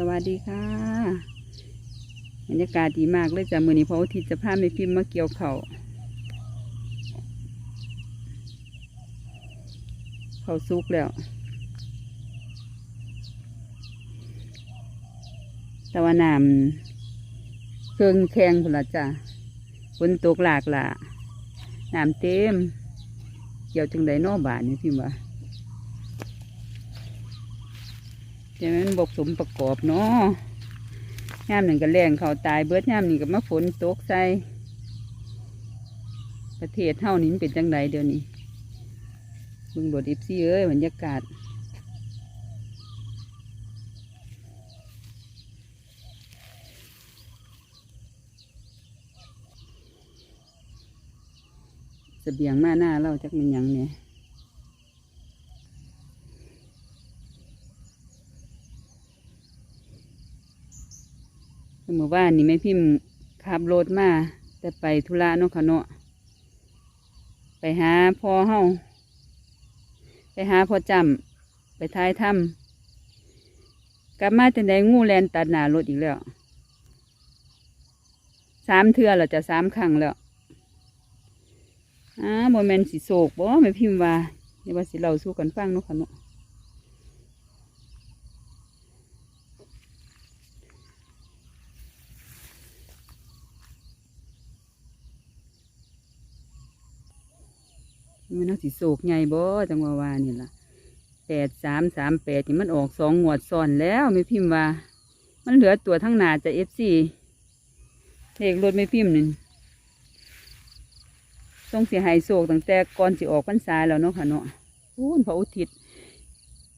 สวัสดีค่ะบรรยากาศดีมากเลยจ้ะมือนี้เพราะอาทิตย์จะพาแม่พิมพ์มาเกี่ยวเขาเขาวสุกแล้ว แต่ว่าน้ำเครื่องแข็งพุ่นละจ้ะฝนตกหลากหละน้ำเต็ม เกี่ยวจังไดเนอบาทนี่พิมพ์ว่า จะมันบกสมประกอบเนาะย่ามหนึ่งก็แรงเขาตายเบิดย่ามนี่งก็มาฝนตกใส่ประเทศเท่านี้มันเป็นจังไดเดี๋ยวนี้เบึงบดอิฟซี่เอ้ยบรรยากาศเสบียงมาหน้าเราจักมันยังเนี่ย เมื่อวานนี่แม่พิมพ์ขับรถมาแต่ไปธุระเนาะค่ะเนาะไปหาพ่อเฮาไปหาพ่อจำไปท้ายถ้ำกลับมาแต่ใดงูแลนตัดหนารถอีกแล้วสามเทื่อแล้วจะสามครั้งแล้วอ้าโมเมนต์สิโศกบ่แม่พิมพ์ว่าเดี๋ยวว่าสิเราสู้กันฟังเนาะค่ะเนาะ มันน่าสิโศกใหญ่บ่จังว่าวานี่ล่ะแปดสามสามแปดนี่มันออกสองงวดซ้อนแล้วไม่พิมพ์ว่า มันเหลือตัวทั้งหนาจะเอฟซีเลขรถไม่พิมพ์นี่ต้องเสียหายโศกตั้งแต่ก่อนสิออกพรรษาแล้วเนาะค่ะเนาะพูนพระอุทิศ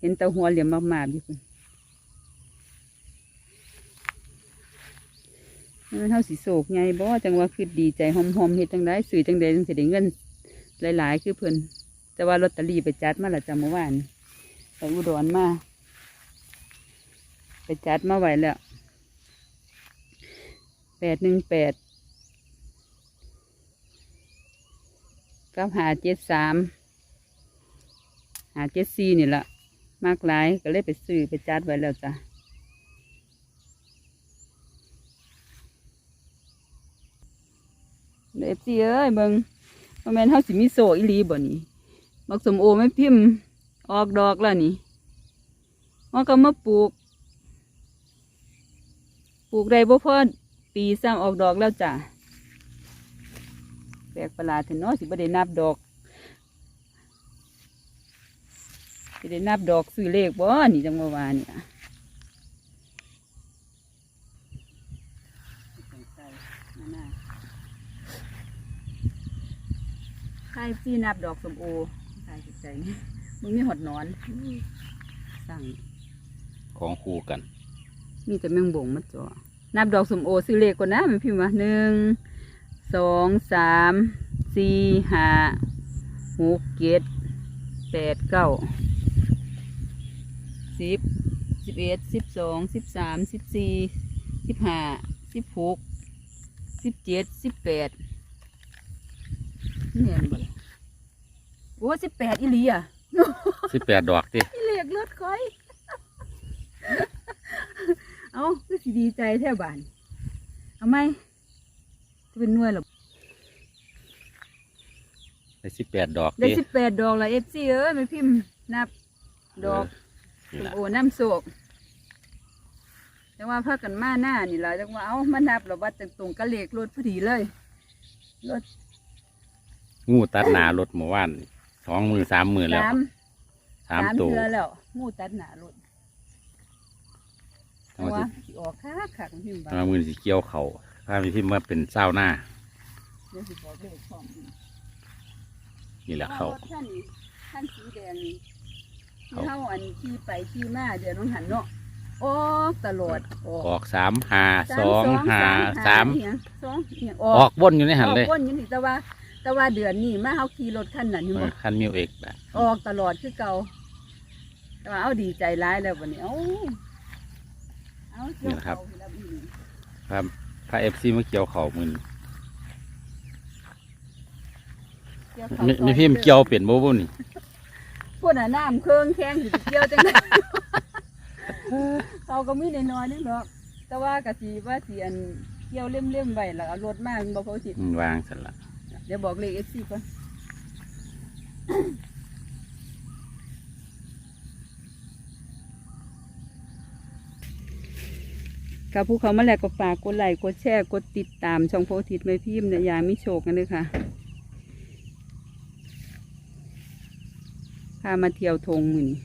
เห็นตาหัวเหลี่ยมมากๆอยู่พุ่นมันเท่าสิโศกไงบ่จังว่าคือดีใจหอมๆเฮ็ดจังได้สื่อจังใดจังสิได้เงิน หลาย ๆ คือเพิ่นแต่ว่าลอตเตอรี่ไปจัดมาและจ้ะเมื่อวานไปอุดรมา ไปจัดมาไว้แล้วแปดหนึ่งแปดกับหาเจ็ดสามหาเจ็ดสี่นี่แหละมากหลายก็เลยไปซื้อไปจัดไว้แล้วจ้ะเอฟซีเอ้ยเบิง ว่าแม่นเฮาสิมีโซอีหลีบ่นี่บักสมโอไม่พิมพ์ออกดอกแล้วนี่ว่าก็มาปลูก ปลูกได้บ่พอปีซ้ำออกดอกแล้วจ้ะแปลกประหลาดเถอะเนาะสิบ่ได้นับดอกสิได้นับดอกซื้อเลขบ่นี่จังหว่าว่าเนี่ ยใครพี่นับดอกสมโอใครจิตใจนี่มึงมีหดหนอนสั่งของคู่กัน มีแต่แมงบ่งมาจ่อนับดอกสมโอซื้อเลขก่อนนะแมันพิมพ์ว่าหนึ่งสองสามสี่ห้าหกเจ็ดแปดเก้าสิบสิบเอ็ดสิบสองสิบสามสิบสี่สิบห้าสิบหกสิบเจ็ดสิบแปด เนี่ยบ่ล่ะโอ้สิบแปดอีหลีอะสิบแปดดอกติอีเหล็กรถค่อย เอาคือสิดีใจแท่บาน เอาไหมจะเป็นหน่วยหรอได้สิบแปดดอกได้ติสิบแปดดอกละเอฟซีเอ้ยไม่พิมพ์นับดอกนี่ล่ะโอ้น้ำโศกจังว่าพากันมาหน้านี่ละจังว่าเอามานับแล้วว่าตรงๆกระเลขรถพอดีเลยรถ งูตัดหนารถเมื่อวานสองมือสามมือแล้วสามสามตัวเทือแล้ว งูตัดหนารถทั้งแต่ว่าว่าสิสิออกค่าขักพิมพ์ทั้บ้างว่ามือสิเกี่ยวเขาถ้ามีพิมพ์ว่าเป็นเศร้าวหน้าเดี๋ยวสิบอกเลขของอีกนี่แหละเขาว่รถท่านนี้ท่านสีแดงนี่ที่เขาเข้าอันที่ไปที่มาเดี๋ยวน้องหันเนาะออกตลอดออกออกสามหาามสองหาสามเอียงสองเอียงออออกกบนอยู่ในหันเลยออกก้นอยังนี่แต่ว่า แต่ว่าเดือนนี้มาเขาขี่รถคันนั้นนี่เอบ่อคันมิวเอกแบบออกตลอดคือเก่าแต่ว่าเอาดีใจร้ายแล้ววันนี้เอาเอาเกี่ยวเขาไปแล้วอีนี่พาพาเอฟซีมาเกี่ยวเขามือนี้เกี่ยวเขามีซอมีพิมพ์เกี่ยวเปลี่ยนโบบุนี่พวกน่ะน้ำเครื่องแข้งสิไปเกี่ยวจังไดเขาก็มีน้อยๆนี่เนาะแต่ว่ากะสีว่าสีอันเกี่ยวเล่มๆไว้แล้วเอารถมามันบ่พอสิมันวางสละ เดี๋ยวบอกเลข FC ก่อนกับผู้เขามาแล้วก็ฝากกดไลค์กดแชร์กดติดตาม ช่องโพธิตไม่พิมพ์เนี่ยยามิโชคกันเลยค่ะพามาเที่ยวทงมือนี่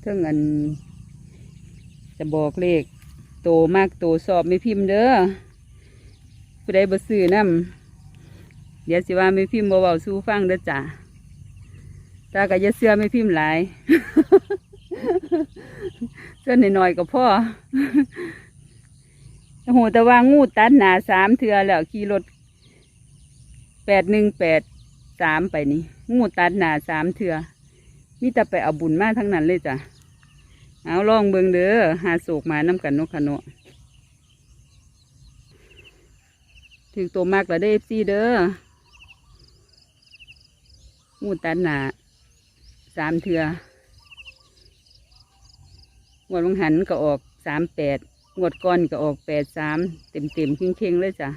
เท่งอัน จะบอกเลข โตมากโตสอบไม่พิมพ์เด้อ ผู้ใดบ่ซื้อนำเดี๋ยวสิว่าไม่พิมพ์บ่เว้าสู้ฟังเด้อจ้ะตาก็อย่าเสื้อไม่พิมพ์หลายเสื้อน้อยๆก็พอโอ้โหแต่ว่างูตัดหนาสามเทือแล้วขี่รถแปดหนึ่งแปดสามไปนี่ งูตัดหนาสามเทือมีแต่ไปเอาบุญมากทั้งนั้นเลยจ้ะเอาลองเบิงเด้อหาโศกมาน้ำกันนกขะเนาะ ถึงตัวมากแล้วเด้อซีเด้องูตันหนาสามเถืองวดวังหันก็ออกสามแปดงวดก้อนก็ออกแปดสามเต็มเต็มๆเข่งๆเลยจ้ะ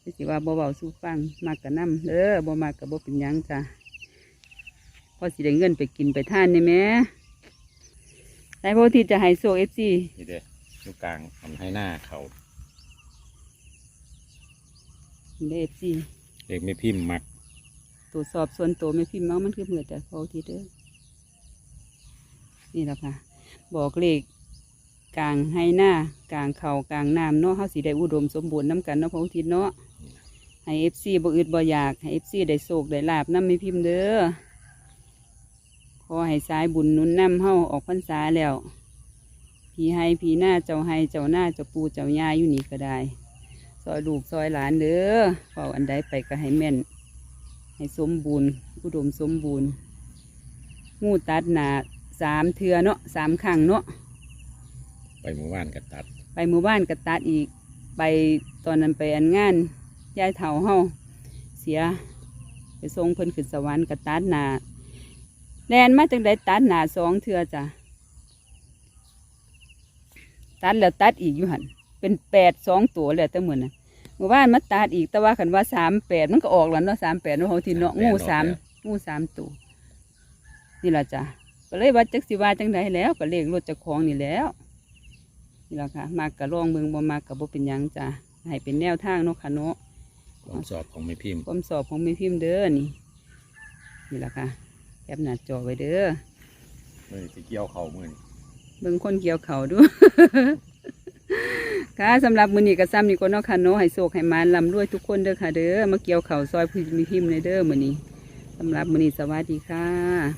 ไม่สิว่าบ่เบาสู้ฟังมากกะน้ำเด้อบ่มากกะบ่เป็นยังจ้ะพอสิได้เงินไปกินไปท่านนี่แหม่นายโพธิจะให้โซเอฟซีนี่เด้ออยู่กลางทำให้หน้าเขา เอฟซีเด็กไม่พิมพ์มักตรวจสอบส่วนตัวไม่พิมพ์เมามันคือเหมือนแต่โพธิเด้อนี่แหละค่ะ บอกเลขกลางให้หน้ากลางเขากลางน้ำเนาะเขาสีได้อุดมสมบูรณ์น้ำกันเนาะโพธิเนาะให้เอฟซีบ่อึดบ่อยากให้เอฟซีได้โศกได้ลาบน้ำไม่พิมพ์เด้อขอให้สายบุญหนุนนำเฮาออกพรรษาแล้วผีให้ผีหน้าเจ้าให้เจ้าหน้าเจ้าปูเจ้าย่าอยู่นี่ก็ได้ ซอยลูกซอยหลานเด้อเฝ้าอันใดไปก็ให้แม่น ให้สมบูรณ์ อุดมสมบูรณ์งูตัดหนาสามเทือเนาะสามครั้งเนาะไปหมู่บ้านก็ตัด ไปหมู่บ้านก็ตัดอีก ไปตอนนั้นไปอันงานยายเฒ่าเฮาเสีย ไปส่งเพิ่นขึ้นสวรรค์ก็ตัดหนาแลนมาจังไดตัดหนาสองเทือจ้ะตัดแล้วตัดอีกอยู่หัน เป็นแปดสองตัวแล้วแต่เหมือนน่ะเมื่อวานมาตัดอีกแต่ว่าคันว่าสามแปดมันก็ออกแล้วเนาะสามแปดเนาะเขาทีเนาะงูสามงูสามตัวนี่ละจ้ะก็เลยว่าจักสิว่าจังไดแล้วก็เลขรถเจะคลองนี่แหล้วนี่แหละค่ะ มากกะลองเมืองบ่มากกะบ่เป็นหยังจ้ะให้เป็นแนวทางเนาะค่ะเนาะความสอบของไม่พิมพ์ความสอบของแม่พิมพ์เด้อนี่นี่แหละค่ะแคปหน้าจอไว้เด้อมือสิเกี่ยวเขามือนี่เบิ่งคนเกี่ยวเขาดู ค่ะสำหรับมือนี้ก็ซ้ำนี่ก็นาะค่ะเนาะให้โชคให้มานลำรวยทุกคนเด้อค่ะเด้อมาเกี่ยวเขาซอยผู้มีพิมพ์ในเด้อมือนี้สำหรับมือนี้สวัสดีค่ะ